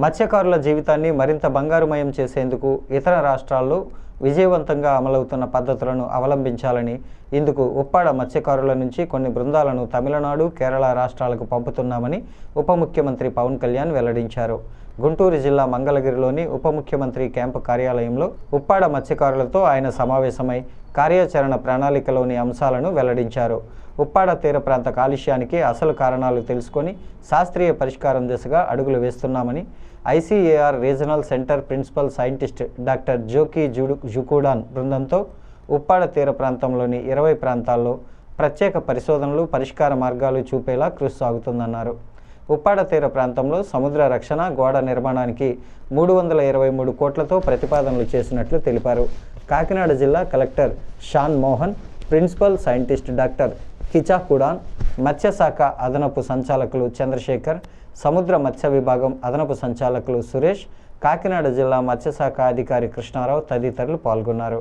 మత్స్యకారుల జీవితాన్ని మరింత బంగారుమయం చేసేందుకు ఇతర రాష్ట్రాల్లో విజయవంతంగా అమలవుతున్న పద్ధతులను అవలంబించాలని ఇందుకు ఉప్పాడ మత్స్యకారుల నుంచి కొన్ని బృందాలను తమిళనాడు కేరళ రాష్ట్రాలకు పంపుతున్నామని ఉప ముఖ్యమంత్రి పవన్ కళ్యాణ్ వెల్లడించారు. గుంటూరు జిల్లా మంగళగిరిలోని ఉప ముఖ్యమంత్రి క్యాంపు కార్యాలయంలో ఉప్పాడ మత్స్యకారులతో ఆయన సమావేశమై కార్యాచరణ ప్రణాళికలోని అంశాలను వెల్లడించారు. ఉప్పాడ తీర ప్రాంత కాలుష్యానికి అసలు కారణాలు తెలుసుకొని శాస్త్రీయ పరిష్కారం దిశగా అడుగులు వేస్తున్నామని ICAR regional centre principal scientist doctor జోకి జుడు జుకూడాన్ బృందంతో ఉప్పాడ తీర ప్రాంతంలోని ఇరవై ప్రాంతాల్లో ప్రత్యేక పరిశోధనలు పరిష్కార మార్గాలు చూపేలా కృషి సాగుతుందన్నారు. ఉప్పాడ తీర ప్రాంతంలో సముద్ర రక్షణ గోడ నిర్మాణానికి మూడు వందల ఇరవై మూడు కోట్లతో ప్రతిపాదనలు చేసినట్లు తెలిపారు. కాకినాడ జిల్లా collector Shan Mohan principal scientist doctor Kichcha కుడాన్ మత్స్యశాఖ అదనపు సంచాలకులు చంద్రశేఖర్ సముద్ర మత్స్య విభాగం అదనపు సంచాలకులు సురేష్ కాకినాడ జిల్లా మత్స్యశాఖ అధికారి కృష్ణారావు తదితరులు పాల్గొన్నారు.